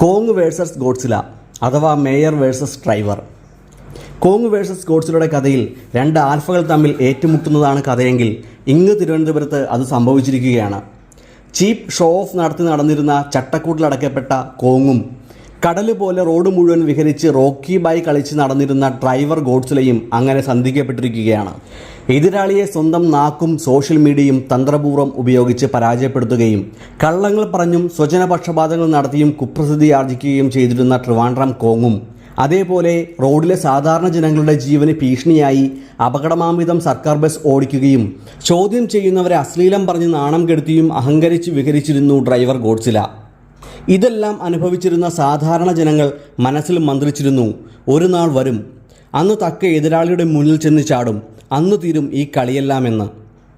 Kong versus Godzilla അഥവാ mayor versus driver Kong versus ഗോഡ്സിലയുടെ കഥയിൽ രണ്ട് ആൽഫകൾ തമ്മിൽ ഏറ്റുമുട്ടുന്നതാണ് കഥയെങ്കിൽ ഇങ്ങ് തിരുവനന്തപുരത്ത് അത് സംഭവിച്ചിരിക്കുകയാണ്. ചീപ്പ് ഷോ ഓഫ് നടത്തി നടന്നിരുന്ന ചട്ടക്കൂട്ടിലടക്കപ്പെട്ട കോങ്ങും കടൽ പോലെ റോഡ് മുഴുവൻ വിഹരിച്ച് റോക്കി ബൈ കളിച്ച് നടന്നിരുന്ന ഡ്രൈവർ ഗോഡ്സിലെയും അങ്ങനെ സന്ധിക്കപ്പെട്ടിരിക്കുകയാണ്. എതിരാളിയെ സ്വന്തം നാക്കും സോഷ്യൽ മീഡിയയും തന്ത്രപൂർവം ഉപയോഗിച്ച് പരാജയപ്പെടുത്തുകയും കള്ളങ്ങൾ പറഞ്ഞും സ്വജനപക്ഷപാതങ്ങൾ നടത്തിയും കുപ്രസിദ്ധി ആർജിക്കുകയും ചെയ്തിരുന്ന ട്രിവാൻഡ്രം കോങ്ങും അതേപോലെ റോഡിലെ സാധാരണ ജനങ്ങളുടെ ജീവന് ഭീഷണിയായി അപകടമാംവിധം സർക്കാർ ബസ് ഓടിക്കുകയും ചോദ്യം ചെയ്യുന്നവരെ അശ്ലീലം പറഞ്ഞ് നാണം കെടുത്തിയും അഹങ്കരിച്ച് വിഹരിച്ചിരുന്നു ഡ്രൈവർ ഗോഡ്സില. ഇതെല്ലാം അനുഭവിച്ചിരുന്ന സാധാരണ ജനങ്ങൾ മനസ്സിൽ മന്ത്രിച്ചിരുന്നു. ഒരു നാൾ വരും. അന്ന് തക്ക എതിരാളിയുടെ മുന്നിൽ ചെന്ന് ചാടും. അന്ന് തീരും ഈ കളിയെല്ലാം എന്ന്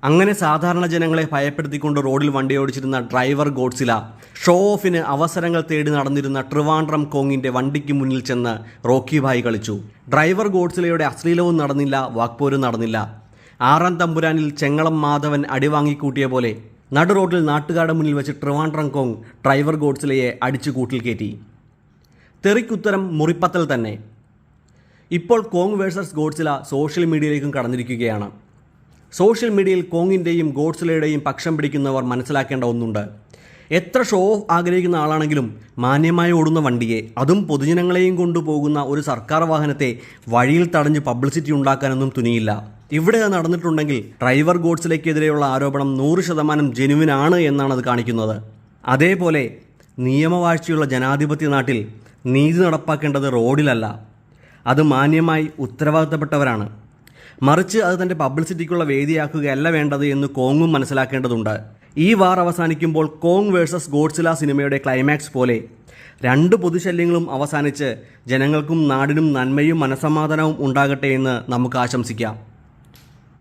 അങ്ങനെ സാധാരണ ജനങ്ങളെ ഭയപ്പെടുത്തിക്കൊണ്ട് റോഡിൽ വണ്ടി ഓടിച്ചിരുന്ന ഡ്രൈവർ ഗോഡ്സില ഷോ ഓഫിന് അവസരങ്ങൾ തേടി നടന്നിരുന്ന ട്രിവാൻഡ്രം കോങ്ങിന്റെ വണ്ടിക്ക് മുന്നിൽ ചെന്ന് റോക്കി ഭായ് കളിച്ചു. ഡ്രൈവർ ഗോഡ്സിലയുടെ അശ്ലീലവും നടന്നില്ല വാക്പോരും നടന്നില്ല. ആറാം തമ്പുരാനിൽ ചെങ്ങളം മാധവൻ അടിവാങ്ങിക്കൂട്ടിയ പോലെ നടു റോഡിൽ നാട്ടുകാരുടെ മുന്നിൽ വെച്ച് ട്രിവാൻഡ്രം കോങ് ഡ്രൈവർ ഗോഡ്സിലയെ അടിച്ചു കൂട്ടിൽ കയറ്റി. തെറിക്കുത്തരം മുറിപ്പത്തൽ തന്നെ. ഇപ്പോൾ കോങ് വേഴ്സസ് ഗോഡ്സില സോഷ്യൽ മീഡിയയിലേക്കും കടന്നിരിക്കുകയാണ്. സോഷ്യൽ മീഡിയയിൽ കോങ്ങിന്റെയും ഗോഡ്സിലയുടെയും പക്ഷം പിടിക്കുന്നവർ മനസ്സിലാക്കേണ്ട ഒന്നുണ്ട്. എത്ര ഷോ ഓഫ് ആഗ്രഹിക്കുന്ന ആളാണെങ്കിലും മാന്യമായി ഓടുന്ന വണ്ടിയെ അതും പൊതുജനങ്ങളെയും കൊണ്ടുപോകുന്ന ഒരു സർക്കാർ വാഹനത്തെ വഴിയിൽ തടഞ്ഞ് പബ്ലിസിറ്റി ഉണ്ടാക്കാനൊന്നും തുനിയില്ല. ഇവിടെ അത് നടന്നിട്ടുണ്ടെങ്കിൽ ഡ്രൈവർ ഗോഡ്സിലേക്കെതിരെയുള്ള ആരോപണം നൂറ് ശതമാനം ജെനുവിനാണ് എന്നാണ് അത് കാണിക്കുന്നത്. അതേപോലെ നിയമവാഴ്ചയുള്ള ജനാധിപത്യ നാട്ടിൽ നീതി നടപ്പാക്കേണ്ടത് റോഡിലല്ല. അത് മാന്യമായി ഉത്തരവാദിത്തപ്പെട്ടവരാണ്. മറിച്ച് അത് തന്റെ പബ്ലിസിറ്റിക്കുള്ള വേദിയാക്കുകയല്ല വേണ്ടത് എന്ന് കോങ്ങും മനസ്സിലാക്കേണ്ടതുണ്ട്. ഈ വാർ അവസാനിക്കുമ്പോൾ കോങ് വേഴ്സസ് ഗോഡ്സില സിനിമയുടെ ക്ലൈമാക്സ് പോലെ രണ്ട് പൊതുശല്യങ്ങളും അവസാനിച്ച് ജനങ്ങൾക്കും നാടിനും നന്മയും മനസമാധാനവും ഉണ്ടാകട്ടെ എന്ന് നമുക്ക് ആശംസിക്കാം.